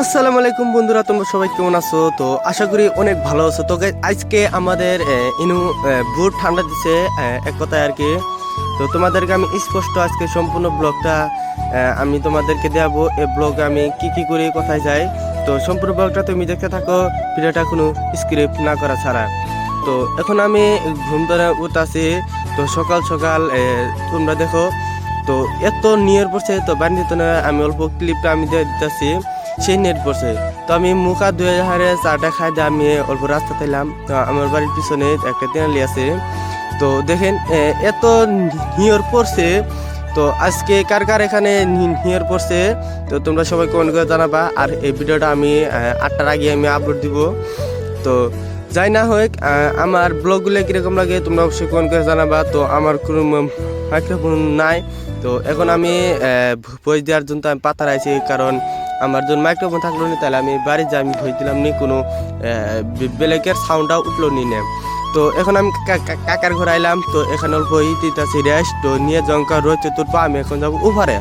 আসসালামু আলাইকুম বন্ধুরা, তোমরা সবাই কেমন আছো? তো আশা করি অনেক ভালো আছো। তো আজকে আমাদের ইনু বুট ঠান্ডা দিছে এক কথায় আর কি। তো তোমাদেরকে আমি স্পষ্ট আজকে সম্পূর্ণ ব্লগটা আমি তোমাদেরকে দেখাবো এই ব্লগে আমি কি কি করে, কোথায় যাই। তো সম্পূর্ণ ব্লগটা তুমি দেখতে থাকো, ভিডিওটা কোনো স্ক্রিপ্ট না করা ছাড়া। তো এখন আমি ঘুম ধরে উঠাছি তো সকাল সকাল তোমরা দেখো। তো এত নিয়র পড়ছে, তো না, আমি অল্প ক্লিপটা আমি দিয়ে দিতেছি। সেই নেট পড়ছে। তো আমি মুখ হাত ধুয়ে হারে চাটা খাই দিয়ে আমি অল্প রাস্তা তাইলাম তো আমার বাড়ির পিছনে একটা তেনালি আছে। তো দেখেন এত নিয়র পড়ছে। তো আজকে কার কার এখানে নিয়র পড়ছে, তো তোমরা সবাই কমেন্ট করে জানাবা। আর এই ভিডিওটা আমি আটটার আগে আমি আপলোড দিব। তো যাই না হোক আমার ব্লগগুলো কীরকম লাগে তোমরা অবশ্যই কমেন্ট করে জানাবা। তো আমার কোনো মাইক্রোফোন নাই। তো এখন আমি ভয়েস দেওয়ার জন্য আমি পাতা রাখছি কারণ আমার যখন মাইক্রোফোন থাকল না তাহলে আমি বাড়ি যাই আমি ভয়েস দিলাম নি কোনো বেলেকের সাউন্ডটাও উঠল নি না। তো এখন আমি কাকার ঘরে আইলাম তো এখানে অল্প ইতিতাছি রেস্ট তো নিয়ে জঙ্কা রয়েছে তোর পা আমি এখন যাব ওভারে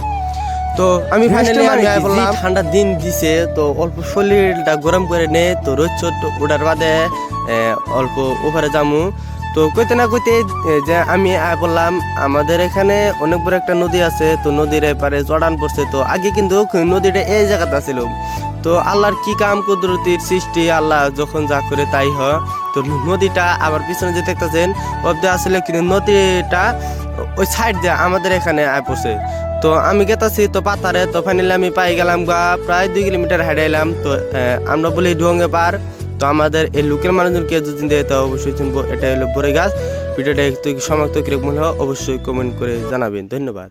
তো আমি ফাইনালি আমি বললাম ঠান্ডা দিন দিছে তো অল্প শরীরটা গরম করে নে তো রোজ ওটার বাদে অল্প ওভারে যামু। তো কইতে না কইতে যে আমি বললাম, আমাদের এখানে অনেক বড় একটা নদী আছে, তো নদীর এপারে জড়ান পড়ছে, তো আগে কিন্তু নদীটা এই জায়গাতে ছিল তো আল্লাহর কি কাম কুদরতির সৃষ্টি, আল্লাহ যখন যা করে তাই হয় তো নদীটা আবার পিছনে যে দেখতেছেন অব্দে আসলে কিন্তু নদীটা ওই সাইড দিয়ে আমাদের এখানে আয় পড়ছে। তো আমি গেতাছি, তো পাতারে, তো ফাইনালি আমি পাই গেলাম গা, প্রায় দুই কিলোমিটার হেঁটে এলাম, তো আমরা বলি ডুয়ঙ্গে পার। তো আমাদের এই লোকের মানুষজনকে যদি দেয়, তা অবশ্যই চিনবো এটা হলো বড়ে গাছ। ভিডিওটা একটু সমাপ্ত কীরকম হলো অবশ্যই কমেন্ট করে জানাবেন। ধন্যবাদ।